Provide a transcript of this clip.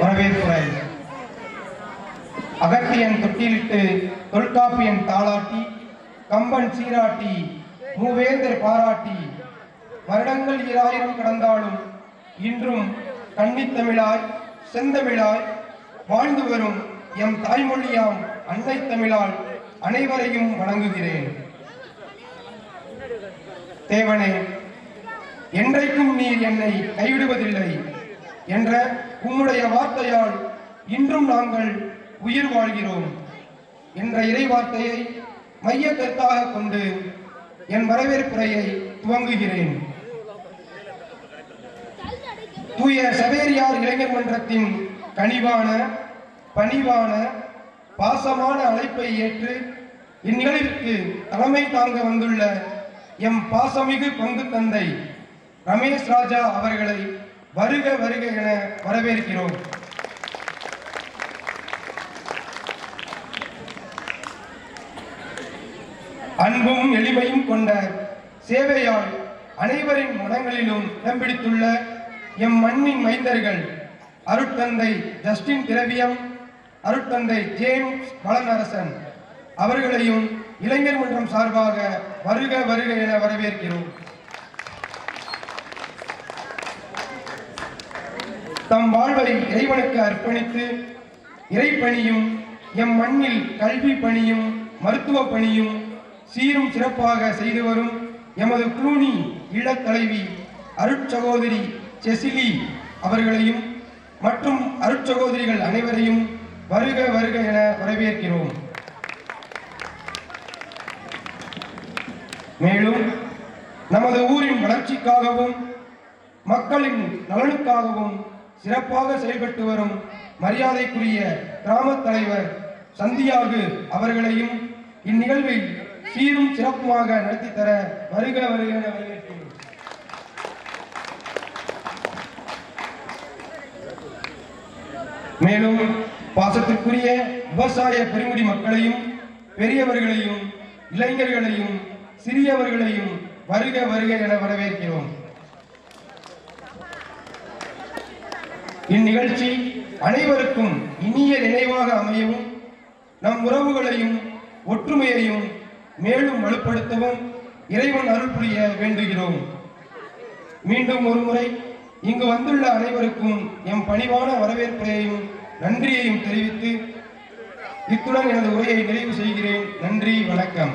வரவேற்புரை. அகத்தியன் தொட்டிலிட்டு தொல்காப்பியன் தாளாட்டி கம்பன் சீராட்டி மூவேந்தர் பாராட்டி வருடங்கள் ஈராயிரம் கடந்தாலும் இன்றும் கன்னித்தமிழாய் செந்தமிழாய் வாழ்ந்து வரும் எம் தாய்மொழியாம் அன்னை தமிழால் அனைவரையும் வணங்குகிறேன். தேவனே என்றைக்கும் நீர் என்னை கைவிடுவதில்லை என்ற உம்முடைய வார்த்தையால் இன்றும் நாங்கள் உயிர் வாழ்கிறோம். என்ற இறை வார்த்தையை மைய கருத்தாக கொண்டு என் வரவேற்புரையை துவங்குகிறேன். தூய சவேரியார் இளைஞர் மன்றத்தின் கனிவான பணிவான பாசமான அழைப்பை ஏற்று இந்நிகழ்விற்கு தலைமை தாங்க வந்துள்ள எம் பாசமிகு பங்கு தந்தை ரமேஷ் ராஜா அவர்களை வருக வருக என வரவேற்கிறோம். அன்பும் எளிமையும் கொண்ட சேவையால் அனைவரின் மனங்களிலும் இடம் பிடித்துள்ள எம் மண்ணின் மைந்தர்கள் அருட்தந்தை ஜஸ்டின் திரவியம் அருட்தந்தை ஜேம்ஸ் வளநரசன் அவர்களையும் இளைஞர் மன்றம் சார்பாக வருக வருக என வரவேற்கிறோம். தம் வாழ்வை இறைவனுக்கு அர்ப்பணித்து இறைப்பணியும் எம் மண்ணில் கல்வி பணியும் மருத்துவ பணியும் சீரும் சிறப்பாக செய்து வரும் எமது குளூனி இல்லத் தலைவி அருட்சகோதரி செசிலி அவர்களையும் மற்றும் அருட்சகோதரிகள் அனைவரையும் வருக வருக என வரவேற்கிறோம். மேலும் நமது ஊரின் வளர்ச்சிக்காகவும் மக்களின் நலனுக்காகவும் சிறப்பாக செயல்பட்டு வரும் மரியாதைக்குரிய கிராம தலைவர் சந்தியாகு அவர்களையும் இந்நிகழ்வில் சீரும் சிறப்புமாக நடத்தி தர வருக வருக என வரவேற்கிறேன் மேலும் பாசத்திற்குரிய விவசாய பெருங்குடி மக்களையும் பெரியவர்களையும் இளைஞர்களையும் சிறியவர்களையும் வருக வருக என வரவேற்கிறோம். இந்நிகழ்ச்சி அனைவருக்கும் இனிய நினைவாக அமையவும் நம் உறவுகளையும் ஒற்றுமையையும் மேலும் வலுப்படுத்தவும் இறைவன் அருள் புரிய வேண்டுகிறோம். மீண்டும் ஒருமுறை இங்கு வந்துள்ள அனைவருக்கும் எம் பணிவான வரவேற்பையையும் நன்றியையும் தெரிவித்து இத்துடன் எனது உரையை நிறைவு செய்கிறேன். நன்றி வணக்கம்.